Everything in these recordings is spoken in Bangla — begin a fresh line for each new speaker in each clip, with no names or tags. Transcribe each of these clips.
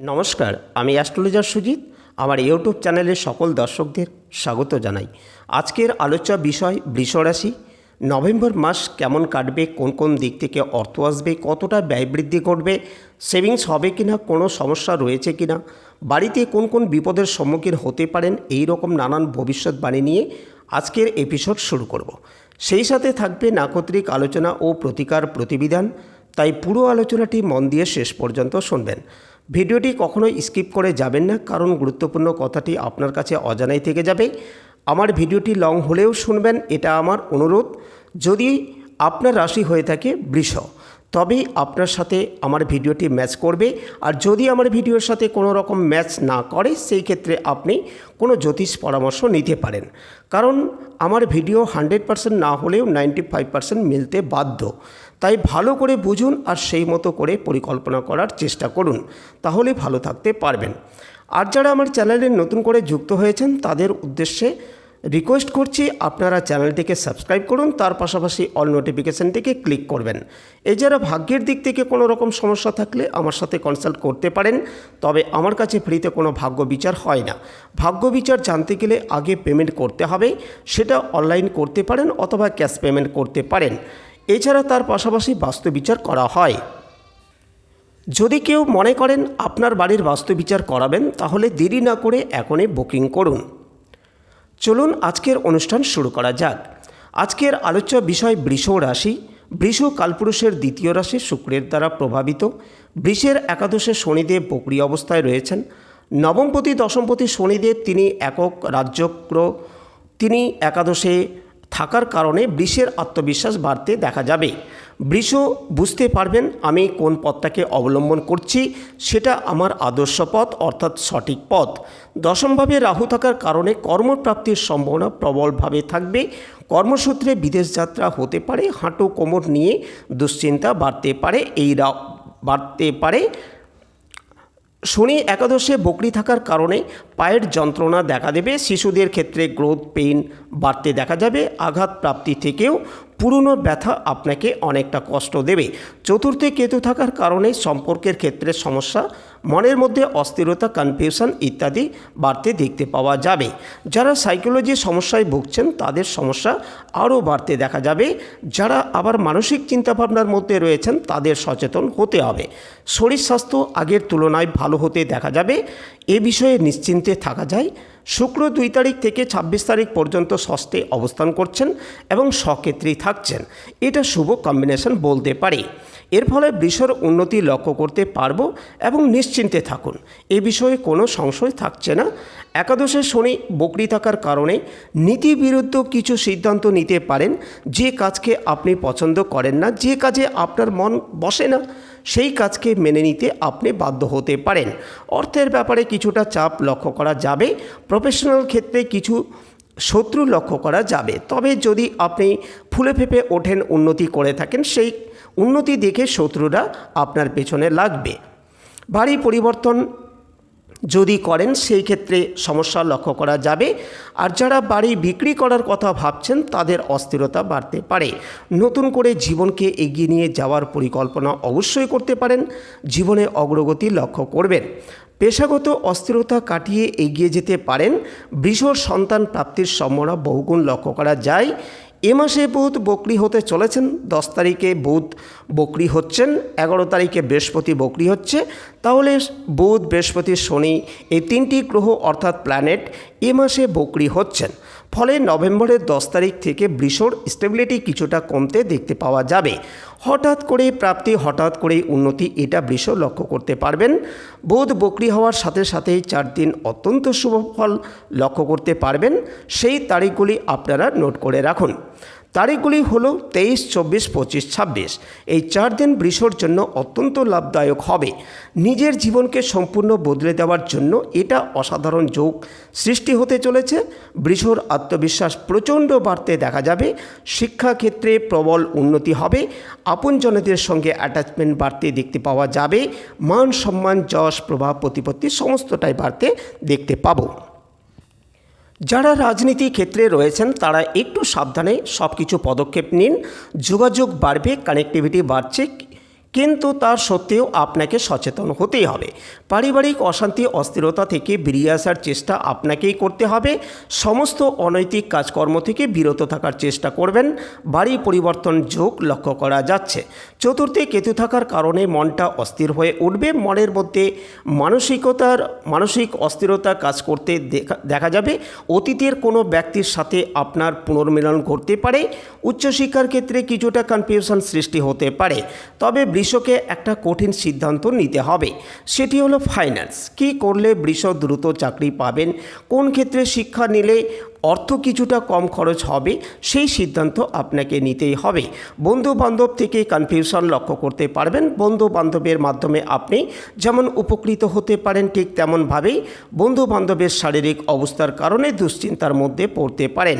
নমস্কার, আমি অ্যাস্ট্রোলজার সুজিত, আমার ইউটিউব চ্যানেলের সকল দর্শকদের স্বাগত জানাই। আজকের আলোচ্য বিষয় বৃষরাশি নভেম্বর মাস কেমন কাটবে, কোন কোন দিক থেকে অর্থ আসবে, কতটা ব্যয় বৃদ্ধি করবে, সেভিংস হবে কি না কোনো সমস্যা রয়েছে কিনা, বাড়িতে কোন কোন বিপদের সম্মুখীন হতে পারেন, এই রকম নানান ভবিষ্যৎবাণী নিয়ে আজকের এপিসোড শুরু করব। সেই সাথে থাকবে নাকত্রিক আলোচনা ও প্রতিকার প্রতিবিধান, তাই পুরো আলোচনাটি মন দিয়ে শেষ পর্যন্ত শুনবেন। ভিডিওটি কখনোই স্কিপ করে যাবেন না, কারণ গুরুত্বপূর্ণ কথাটি আপনার কাছে অজানাই থেকে যাবে। আমার ভিডিওটি লং হলেও শুনবেন, এটা আমার অনুরোধ। যদি আপনার রাশি হয়ে থাকে বৃষ তবেই আপনার সাথে আমার ভিডিওটি ম্যাচ করবে। আর যদি আমার ভিডিওর সাথে কোনো রকম ম্যাচ না করে, সেই ক্ষেত্রে আপনি কোনো জ্যোতিষ পরামর্শ নিতে পারেন। কারণ আমার ভিডিও হান্ড্রেড পার্সেন্ট না হলেও নাইনটি ফাইভ পার্সেন্ট মিলতে বাধ্য। তাই ভালো করে বুঝুন আর সেই মতো করে পরিকল্পনা করার চেষ্টা করুন। তাহলে ভালো থাকতে পারবেন। আর যারা আমার চ্যানেলে নতুন করে যুক্ত হয়েছেন, তাদের উদ্দেশ্যে রিকোয়েস্ট করছি আপনারা চ্যানেলটিকে সাবস্ক্রাইব করুন, তার পাশাপাশি অল নোটিফিকেশানটিকে ক্লিক করবেন। এছাড়া ভাগ্যের দিক থেকে কোনো রকম সমস্যা থাকলে আমার সাথে কনসাল্ট করতে পারেন, তবে আমার কাছে ফ্রিতে কোনো ভাগ্য বিচার হয় না। ভাগ্য বিচার জানতে গেলে আগে পেমেন্ট করতে হবে, সেটা অনলাইন করতে পারেন অথবা ক্যাশ পেমেন্ট করতে পারেন। এছাড়া তার পাশাপাশি বাস্তু বিচার করা হয়। যদি কেউ মনে করেন আপনার বাড়ির বাস্তু বিচার করাবেন, তাহলে দেরি না করে এখনই বুকিং করুন। চলুন আজকের অনুষ্ঠান শুরু করা যাক। আজকের আলোচ্য বিষয় বৃষ রাশি। বৃষ কালপুরুষের দ্বিতীয় রাশি শুক্রের দ্বারা প্রভাবিত। বৃষের একাদশে শনিদেব বকরি অবস্থায় রয়েছেন। নবমপতি, দশমপতি শনিদেব তিনি একক রাজ্যক্র তিনি একাদশে থাকার কারণে বৃষের আত্মবিশ্বাস বাড়তে দেখা যাবে। বৃষ, বুঝতে পারবেন আমি কোন পথটাকে অবলম্বন করছি, সেটা আমার আদর্শ পথ অর্থাৎ সঠিক পথ। দশমভাবে রাহু থাকার কারণে কর্মপ্রাপ্তির সম্ভাবনা প্রবলভাবে থাকবে। কর্মসূত্রে বিদেশ যাত্রা হতে পারে, হাঁটু কোমর নিয়ে দুশ্চিন্তা বাড়তে পারে, এই রা, বাড়তে পারে। শনি একাদশে বকরি থাকার কারণে পায়ের যন্ত্রণা দেখা দেবে, শিশুদের ক্ষেত্রে গ্রোথ পেইন বাড়তে দেখা যাবে, আঘাত প্রাপ্তি থেকেও পুরনো ব্যথা আপনাকে অনেকটা কষ্ট দেবে। চতুর্থে কেতু থাকার কারণে সম্পর্কের ক্ষেত্রে সমস্যা, মনের মধ্যে অস্থিরতা কনফিউশন ইত্যাদি বাড়তে দেখতে পাওয়া যাবে। যারা সাইকোলজি সমস্যায় ভুগছেন, তাদের সমস্যা আরও বাড়তে দেখা যাবে। যারা আবার মানসিক চিন্তাভাবনার মধ্যে রয়েছেন, তাদের সচেতন হতে হবে। শরীর স্বাস্থ্য আগের তুলনায় ভালো হতে দেখা যাবে। এ বিষয়ে নিশ্চিন্তে থাকা যায়। শুক্র দুই তারিখ থেকে ২৬ তারিখ পর্যন্ত ষষ্ঠে অবস্থান করছেন এবং সক্ষেত্রেই থাকছেন। এটা শুভ কম্বিনেশন বলতে পারি। এর ফলে বৃষর উন্নতি লক্ষ্য করতে পারব এবং নিশ্চিন্তে থাকুন। এ বিষয়ে কোনো সংশয় থাকছে না। একাদশে শনি বকরি থাকার কারণে নীতি বিরুদ্ধ কিছু সিদ্ধান্ত নিতে পারেন। যে কাজকে আপনি পছন্দ করেন না, যে কাজে আপনার মন বসে না, সেই কাজকে মেনে নিতে আপনি বাধ্য হতে পারেন। অর্থের ব্যাপারে কিছুটা চাপ লক্ষ্য করা যাবে। প্রফেশনাল ক্ষেত্রে কিছু শত্রু লক্ষ্য করা যাবে। তবে যদি আপনি ফুলে ফেপে ওঠেন, উন্নতি করে থাকেন, সেই উন্নতি দেখে শত্রুরা আপনার পেছনে লাগবে। বাড়ি পরিবর্তন যদি করেন, সেই ক্ষেত্রে সমস্যা লক্ষ্য করা যাবে। আর যারা বাড়ি বিক্রি করার কথা ভাবছেন, তাদের অস্থিরতা বাড়তে পারে। নতুন করে জীবনকে এগিয়ে নিয়ে যাওয়ার পরিকল্পনা অবশ্যই করতে পারেন। জীবনে অগ্রগতি লক্ষ্য করবেন। পেশাগত অস্থিরতা কাটিয়ে এগিয়ে যেতে পারেন। বৃষর সন্তান প্রাপ্তির সম্ভাবনা বহুগুণ লক্ষ্য করা যায়। এ মাসে বুধ বকরি হতে চলেছেন, দশ তারিখে বুধ বকরি হচ্ছেন, এগারো তারিখে বৃহস্পতি বকরি হচ্ছে। তাহলে বুধ, বৃহস্পতি, শনি এই তিনটি গ্রহ অর্থাৎ প্ল্যানেট এ মাসে বকরি হচ্ছেন। ফলে নভেম্বরের দশ তারিখ থেকে বৃষর স্টেবিলিটি কিছুটা কমতে দেখতে পাওয়া যাবে। হঠাৎ করে প্রাপ্তি, হঠাৎ করে উন্নতি, এটা বৃষ লক্ষ্য করতে পারবেন। বোধ বকরি হওয়ার সাথে সাথেই চার দিন অত্যন্ত শুভ ফল লক্ষ্য করতে পারবেন। সেই তারিখগুলি আপনারা নোট করে রাখুন। তারিখগুলি হলো তেইশ, চব্বিশ, পঁচিশ, ছাব্বিশ। এই চার দিন বৃষর জন্য অত্যন্ত লাভদায়ক হবে। নিজের জীবনকে সম্পূর্ণ বদলে দেওয়ার জন্য এটা অসাধারণ যোগ সৃষ্টি হতে চলেছে। বৃষর আত্মবিশ্বাস প্রচণ্ড বাড়তে দেখা যাবে। শিক্ষাক্ষেত্রে প্রবল উন্নতি হবে। আপনজনদের সঙ্গে অ্যাটাচমেন্ট বাড়তে দেখতে পাওয়া যাবে। মান সম্মান, যশ, প্রভাব, প্রতিপত্তি সমস্তটাই বাড়তে দেখতে পাবো। যারা রাজনীতি ক্ষেত্রে রয়েছেন, তারা একটু সাবধানে সব কিছু পদক্ষেপ নিন। যোগাযোগ বাড়বে কানেক্টিভিটি বাড়ছে। কিন্তু তার সত্ত্বেও আপনাকে সচেতন হতেই হবে। পারিবারিক অশান্তি, অস্থিরতা থেকে বেরিয়ে আসার চেষ্টা আপনাকেই করতে হবে। সমস্ত অনৈতিক কাজকর্ম থেকে বিরত থাকার চেষ্টা করবেন। বাড়ি পরিবর্তন যোগ লক্ষ্য করা যাচ্ছে। চতুর্থে কেতু থাকার কারণে মনটা অস্থির হয়ে উঠবে। মনের মধ্যে মানসিকতার, মানসিক অস্থিরতা কাজ করতে দেখা যাবে। অতীতের কোনো ব্যক্তির সাথে আপনার পুনর্মিলন ঘটতে পারে। উচ্চশিক্ষার ক্ষেত্রে কিছুটা কনফিউশন সৃষ্টি হতে পারে। তবে বৃষকে একটা কঠিন সিদ্ধান্ত নিতে হবে। সেটি হলো ফাইন্যান্স কি করলে বৃষ দ্রুত চাকরি পাবেন? কোন ক্ষেত্রে শিক্ষা নিলে অর্থ কিছুটা কম খরচ হবে, সেই সিদ্ধান্ত আপনাকে নিতেই হবে। বন্ধু বান্ধব থেকে কনফিউশন লক্ষ্য করতে পারবেন। বন্ধু বান্ধবের মাধ্যমে আপনি যেমন উপকৃত হতে পারেন ঠিক তেমনভাবেই বন্ধু বান্ধবের শারীরিক অবস্থার কারণে দুশ্চিন্তার মধ্যে পড়তে পারেন।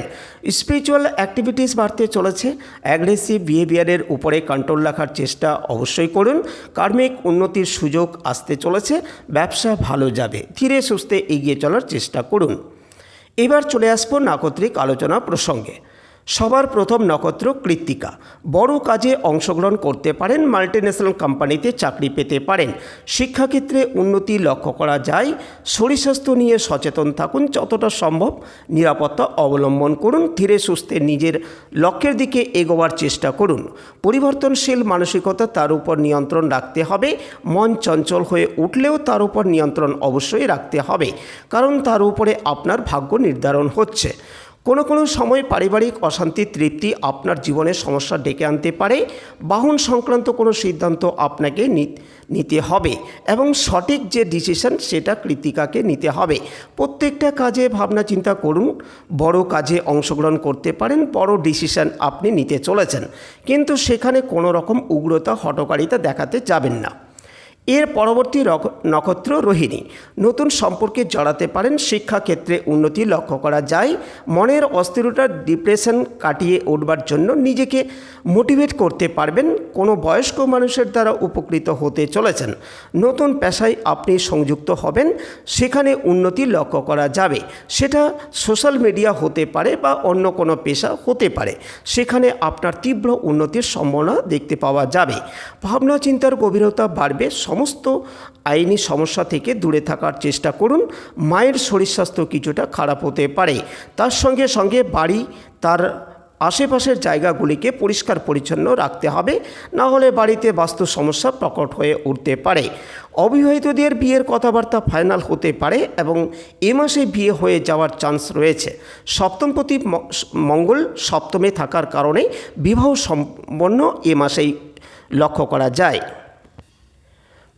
স্পিরিচুয়াল অ্যাক্টিভিটিস বাড়তে চলেছে। অ্যাগ্রেসিভ বিহেভিয়ারের উপরে কন্ট্রোল রাখার চেষ্টা অবশ্যই করুন। কার্মিক উন্নতির সুযোগ আসতে চলেছে। ব্যবসা ভালো যাবে। ধীরে সুস্থে এগিয়ে চলার চেষ্টা করুন। এবার চলে আসব নাকত্রিক আলোচনা প্রসঙ্গে। সবার প্রথম নক্ষত্র কৃত্তিকা। বড় কাজে অংশগ্রহণ করতে পারেন মাল্টিন্যাশনাল কোম্পানিতে চাকরি পেতে পারেন। শিক্ষাক্ষেত্রে উন্নতি লক্ষ্য করা যায়। শরীর স্বাস্থ্য নিয়ে সচেতন থাকুন, যতটা সম্ভব নিরাপত্তা অবলম্বন করুন, ধীরে সুস্থে নিজের লক্ষ্যের দিকে এগোবার চেষ্টা করুন। পরিবর্তনশীল মানসিকতা তার উপর নিয়ন্ত্রণ রাখতে হবে। মন চঞ্চল হয়ে উঠলেও তার উপর নিয়ন্ত্রণ অবশ্যই রাখতে হবে, কারণ তার উপরে আপনার ভাগ্য নির্ধারণ হচ্ছে। কোনো কোনো সময় পারিবারিক অশান্তি, তৃপ্তি আপনার জীবনে সমস্যা ডেকে আনতে পারে। বাহন সংক্রান্ত কোনো সিদ্ধান্ত আপনাকে নিতে হবে এবং সঠিক যে ডিসিশন সেটা কৃতিকাকে নিতে হবে। প্রত্যেকটা কাজে ভাবনা চিন্তা করুন, বড় কাজে অংশগ্রহণ করতে পারেন, বড় ডিসিশন আপনি নিতে চলেছেন। কিন্তু সেখানে কোনো রকম উগ্রতা হটকারিতা দেখাতে যাবেন না। এর পরবর্তী নক্ষত্র রোহিণী। নতুন সম্পর্কে জড়াতে পারেন শিক্ষাক্ষেত্রে উন্নতি লক্ষ্য করা যায়। মনের অস্থিরতা, ডিপ্রেশন কাটিয়ে উঠবার জন্য নিজেকে মোটিভেট করতে পারবেন। কোনো বয়স্ক মানুষের দ্বারা উপকৃত হতে চলেছেন। নতুন পেশায় আপনি সংযুক্ত হবেন। সেখানে উন্নতি লক্ষ্য করা যাবে। সেটা সোশ্যাল মিডিয়া হতে পারে বা অন্য কোনো পেশা হতে পারে। সেখানে আপনার তীব্র উন্নতির সম্ভাবনা দেখতে পাওয়া যাবে। ভাবনা চিন্তার গভীরতা বাড়বে। সমস্ত আইনি সমস্যা থেকে দূরে থাকার চেষ্টা করুন। মায়ের শরীর স্বাস্থ্য কিছুটা খারাপ হতে পারে। তার সঙ্গে সঙ্গে বাড়ি, তার আশেপাশের জায়গাগুলিকে পরিষ্কার পরিচ্ছন্ন রাখতে হবে। না হলে বাড়িতে বাস্তু সমস্যা প্রকট হয়ে উঠতে পারে। অবিবাহিতদের বিয়ের কথাবার্তা ফাইনাল হতে পারে এবং এ মাসে বিয়ে হয়ে যাওয়ার চান্স রয়েছে। সপ্তমপতি ম- মঙ্গল সপ্তমে থাকার কারণে বিবাহ সম্পন্ন এ মাসেই লক্ষ্য করা যায়।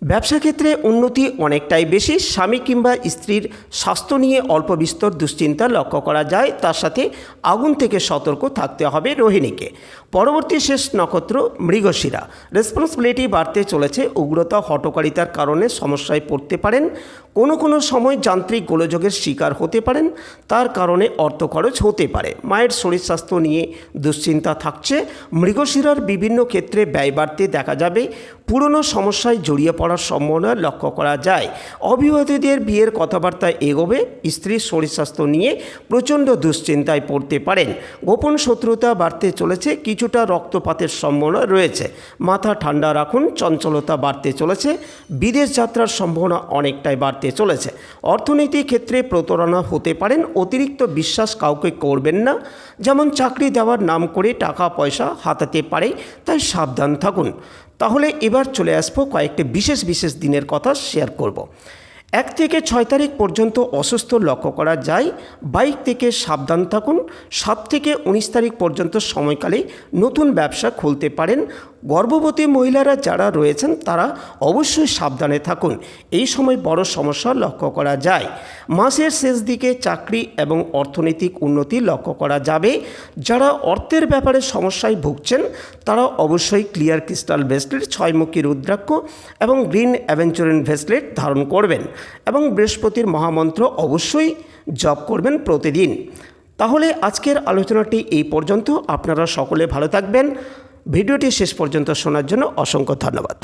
ব্যবসা ক্ষেত্রে উন্নতি অনেকটাই বেশি, স্বামী কিংবা স্ত্রীর স্বাস্থ্য নিয়ে অল্প বিস্তর দুশ্চিন্তা লক্ষ্য করা যায়, তার সাথে আগুন থেকে সতর্ক থাকতে হবে রোহিণীকে। পরবর্তী শেষ নক্ষত্র মৃগশিরা। রেসপন্সিবিলিটি বাড়তে চলেছে, উগ্রতা হটকারিতার কারণে সমস্যায় পড়তে পারেন। কোনো কোনো সময় যান্ত্রিক গোলযোগের শিকার হতে পারেন, তার কারণে অর্থ খরচ হতে পারে। মায়ের শরীর স্বাস্থ্য নিয়ে দুশ্চিন্তা থাকছে। মৃগশিরার বিভিন্ন ক্ষেত্রে ব্যয় বাড়তে দেখা যাবে। পুরনো সমস্যায় জড়িয়ে পড়ার সম্ভাবনা লক্ষ্য করা যায়। অবিবাহিতদের বিয়ের কথাবার্তা এগোবে। স্ত্রীর শরীর স্বাস্থ্য নিয়ে প্রচণ্ড দুশ্চিন্তায় পড়তে পারেন। গোপন শত্রুতা বাড়তে চলেছে। কিছুটা রক্তপাতের সম্ভাবনা রয়েছে। মাথা ঠান্ডা রাখুন। চঞ্চলতা বাড়তে চলেছে। বিদেশ যাত্রার সম্ভাবনা অনেকটাই বাড়তে চলেছে। অর্থনীতি ক্ষেত্রে প্রতারণা হতে পারেন, অতিরিক্ত বিশ্বাস কাউকে করবেন না। যেমন চাকরি দেওয়ার নাম করে টাকা পয়সা হাতাতে পারে, তাই সাবধান থাকুন। তাহলে এবার চলে আসব কয়েকটি বিশেষ বিশেষ দিনের কথা শেয়ার করব। এক থেকে ছয় তারিখ পর্যন্ত অসুস্থ লক্ষ্য করা যায়। বাইক থেকে সাবধান থাকুন। সাত থেকে উনিশ তারিখ পর্যন্ত সময়কালে নতুন ব্যবসা খুলতে পারেন। গর্ভবতী মহিলারা যারা রয়েছেন, তারা অবশ্যই সাবধানে থাকুন। এই সময় বড় সমস্যা লক্ষ্য করা যায়। মাসের শেষ দিকে চাকরি এবং অর্থনৈতিক উন্নতি লক্ষ্য করা যাবে। যারা অর্থের ব্যাপারে সমস্যায় ভুগছেন, তারা অবশ্যই ক্লিয়ার ক্রিস্টাল ভেসলেট ছয়মুখী রুদ্রাক্ষ এবং গ্রিন অ্যাভেঞ্চুরিন ভেসলেট ধারণ করবেন এবং বৃহস্পতির মহামন্ত্র অবশ্যই জপ করবেন প্রতিদিন। তাহলে আজকের আলোচনাটি এই পর্যন্ত। আপনারা সকলে ভালো থাকবেন। ভিডিওটি শেষ পর্যন্ত শোনার জন্য অসংখ্য ধন্যবাদ।